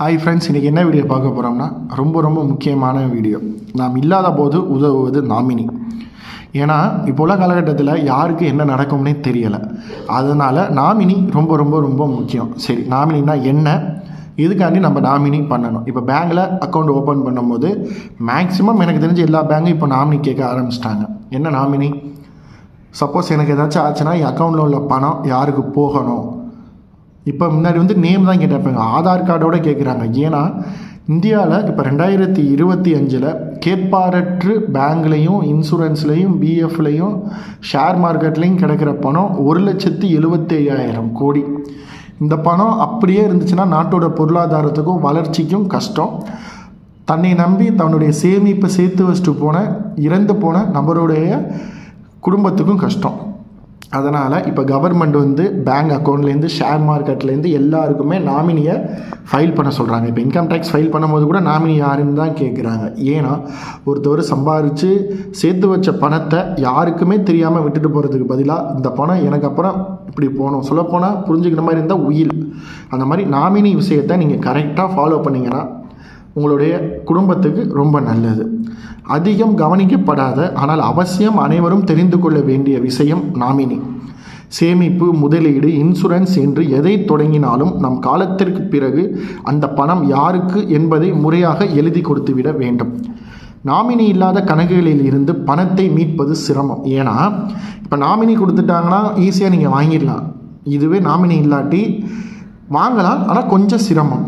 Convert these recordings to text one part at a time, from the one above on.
Hi friends இன்றைக்கி என்ன video பார்க்க போகிறோம்னா ரொம்ப ரொம்ப முக்கியமான வீடியோ நாம் இல்லாத போது உதவுவது நாமினி. ஏன்னா இப்போ உள்ள காலகட்டத்தில் யாருக்கு என்ன நடக்கும்னே தெரியலை. அதனால் நாமினி ரொம்ப ரொம்ப ரொம்ப முக்கியம். சரி நாமினினா என்ன? இதுக்காண்டி நம்ம நாமினி பண்ணணும்? இப்போ பேங்கில் அக்கௌண்ட் ஓப்பன் பண்ணும்போது மேக்ஸிமம் எனக்கு தெரிஞ்ச எல்லா பேங்கும் இப்போ நாமினி கேட்க ஆரம்பிச்சிட்டாங்க. என்ன நாமினி? சப்போஸ் எனக்கு ஏதாச்சும் ஆச்சுன்னா என் அக்கௌண்ட்டில் உள்ள பணம் யாருக்கு போகணும்? இப்போ முன்னாடி வந்து நேம் தான் கேட்டிருப்பாங்க. ஆதார் கார்டோட கேட்குறாங்க ஏன்னா இந்தியாவில் இப்போ ரெண்டாயிரத்தி இருபத்தி அஞ்சில் கேட்பாரற்று பேங்க்லேயும் இன்சூரன்ஸ்லேயும் பிஎஃப்லேயும் ஷேர் மார்க்கெட்லேயும் கிடைக்கிற பணம் ஒரு லட்சத்தி எழுபத்தி ஐயாயிரம் கோடி. இந்த பணம் அப்படியே இருந்துச்சுன்னா நாட்டோட பொருளாதாரத்துக்கும் வளர்ச்சிக்கும் கஷ்டம். தன்னை நம்பி தன்னுடைய சேமிப்பை சேர்த்து வச்சுட்டு போன இறந்து போன நபருடைய குடும்பத்துக்கும் கஷ்டம். அதனால் இப்போ கவர்மெண்ட் வந்து பேங்க் அக்கௌண்ட்லேருந்து ஷேர் மார்க்கெட்லேருந்து எல்லாருக்குமே நாமினியை ஃபைல் பண்ண சொல்கிறாங்க இப்போ இன்கம் டேக்ஸ் ஃபைல் பண்ணும்போது கூட நாமினி யாருன்னு தான் கேட்குறாங்க ஏன்னா ஒருத்தவர் சம்பாரித்து சேர்த்து வச்ச பணத்தை யாருக்குமே தெரியாமல் விட்டுட்டு போகிறதுக்கு பதிலாக இந்த பணம் எனக்கு அப்புறம் இப்படி போகணும். சொல்லப்போனால் புரிஞ்சுக்கிற மாதிரி இருந்தால் உயில். அந்த மாதிரி நாமினி விஷயத்தை நீங்கள் கரெக்டாக ஃபாலோ பண்ணிங்கன்னா உங்களுடைய குடும்பத்துக்கு ரொம்ப நல்லது. அதிகம் கவனிக்கப்படாத ஆனால் அவசியம் அனைவரும் தெரிந்து கொள்ள வேண்டிய விஷயம் நாமினி சேமிப்பு முதலீடு இன்சூரன்ஸ் என்று எதை தொடங்கினாலும் நம் காலத்திற்கு பிறகு அந்த பணம் யாருக்கு என்பதை முறையாக எழுதி கொடுத்துவிட வேண்டும். நாமினி இல்லாத கணக்குகளில் இருந்து பணத்தை மீட்பது சிரமம். ஏன்னா இப்போ நாமினி கொடுத்துட்டாங்கன்னா ஈஸியாக நீங்கள் வாங்கிடலாம். இதுவே நாமினி இல்லாட்டி வாங்கலாம் ஆனால் கொஞ்சம் சிரமம்.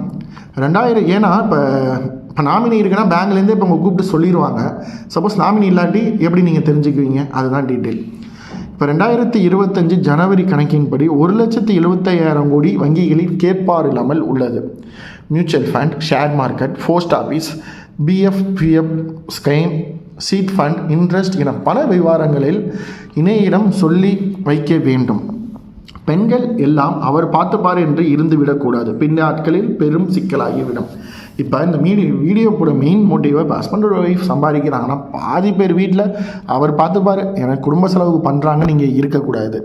ரெண்டாயிரம் ஏன்னா இப்போ இப்போ நாமினி இருக்குன்னா பேங்க்லேருந்தே இப்போ உங்கள் கூப்பிட்டு சொல்லிடுவாங்க சப்போஸ் நாமினி இல்லாட்டி எப்படி நீங்கள் தெரிஞ்சுக்குவீங்க? அதுதான் டீட்டெயில் இப்போ ரெண்டாயிரத்தி இருபத்தஞ்சு ஜனவரி கணக்கின்படி ஒரு லட்சத்து எழுபத்தையாயிரம் கோடி வங்கிகளில் கேட்பார் இல்லாமல் உள்ளது. Mutual fund share market post office PF PF scheme chit fund interest என பல விவகாரங்களில் இணையிடம் சொல்லி வைக்க வேண்டும். பெண்கள் எல்லாம் அவர் பார்த்துப்பார் என்று இருந்து விடக்கூடாது பின்னாட்களில் பெரும் சிக்கலாகிவிடும். இப்போ இந்த மீடி வீடியோ கூட மெயின் மோட்டிவை இப்போ ஹஸ்பண்டோட ஒய்ஃப் சம்பாதிக்கிறாங்கன்னா பாதி பேர் வீட்டில் அவர் பார்த்துப்பார். எனக்கு குடும்ப செலவுக்கு பண்ணுறாங்க நீங்கள் இருக்கக்கூடாது.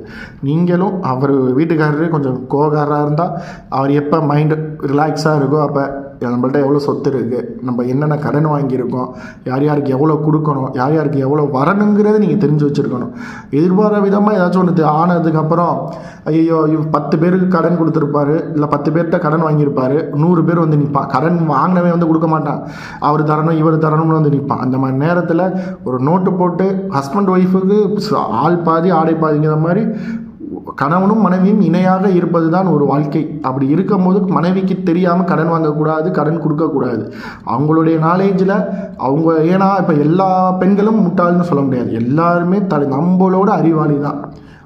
நீங்களும் அவர் வீட்டுக்காரரு கொஞ்சம் கோகாராக இருந்தால் அவர் எப்போ மைண்டு ரிலாக்ஸாக இருக்கோ அப்போ நம்மள்ட்ட எவ்வளோ சொத்து இருக்குது நம்ம என்னென்ன கடன் வாங்கியிருக்கோம். யார் யாருக்கு எவ்வளோ கொடுக்கணும். யார் யாருக்கு எவ்வளோ வரணுங்கிறத நீங்கள் தெரிஞ்சு வச்சுருக்கணும். எதிர்பாராத விதமாக ஏதாச்சும் ஒன்று ஆனதுக்கப்புறம் ஐயோ பத்து பேருக்கு கடன் கொடுத்துருப்பாரு இல்லை பத்து பேர்கிட்ட கடன் வாங்கியிருப்பாரு நூறு பேர் வந்து நிற்பான் கடன் வாங்கினவே வந்து கொடுக்க மாட்டான். அவர் தரணும் இவர் தரணும்னு வந்து நிற்பான் அந்த மாதிரி நேரத்தில் ஒரு நோட்டு போட்டு ஹஸ்பண்ட் ஒய்ஃபுக்கு ஆள் பாதி ஆடை பாதிங்கிற மாதிரி கணவனும் மனைவியும் இணையாக இருப்பது தான் ஒரு வாழ்க்கை. அப்படி இருக்கும்போது மனைவிக்கு தெரியாமல் கடன் வாங்கக்கூடாது கடன் கொடுக்கக்கூடாது. அவங்களுடைய நாலேஜில் அவங்க ஏன்னா இப்போ எல்லா பெண்களும் முட்டாள்னு சொல்ல முடியாது. எல்லாருமே த நம்மளோட அறிவாளி தான்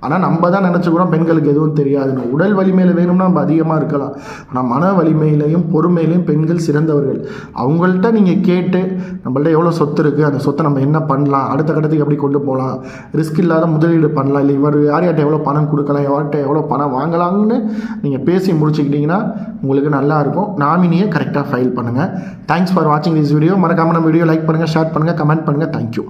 ஆனால் நம்ம தான் நினச்சிக்கிறோம் பெண்களுக்கு எதுவும் தெரியாதுன்னு உடல் வலிமையில் வேணும்னா நம்ம அதிகமாக இருக்கலாம். ஆனால் மன வலிமையிலையும் பொறுமையிலையும் பெண்கள் சிறந்தவர்கள். அவங்கள்ட்ட நீங்கள் கேட்டு நம்மள்ட்ட எவ்வளோ சொத்து இருக்குது அந்த சொத்தை நம்ம என்ன பண்ணலாம் அடுத்த கட்டத்துக்கு எப்படி கொண்டு போகலாம் ரிஸ்க் இல்லாத முதலீடு பண்ணலாம் இல்லை இவர் யார் யார்கிட்ட எவ்வளோ பணம் கொடுக்கலாம் யார்கிட்ட எவ்வளோ பணம் வாங்கலாம்னு நீங்கள் பேசி முடிச்சுக்கிட்டிங்கன்னா உங்களுக்கு நல்லா இருக்கும். நாமினியை கரெக்டாக ஃபைல் பண்ணுங்கள் தேங்க்ஸ் ஃபார் வாட்சிங் திஸ் வீடியோ மறக்காமல் நம்ம வீடியோ லைக் பண்ணுங்கள் ஷேர் பண்ணுங்கள் கமெண்ட் பண்ணுங்கள் தேங்க்யூ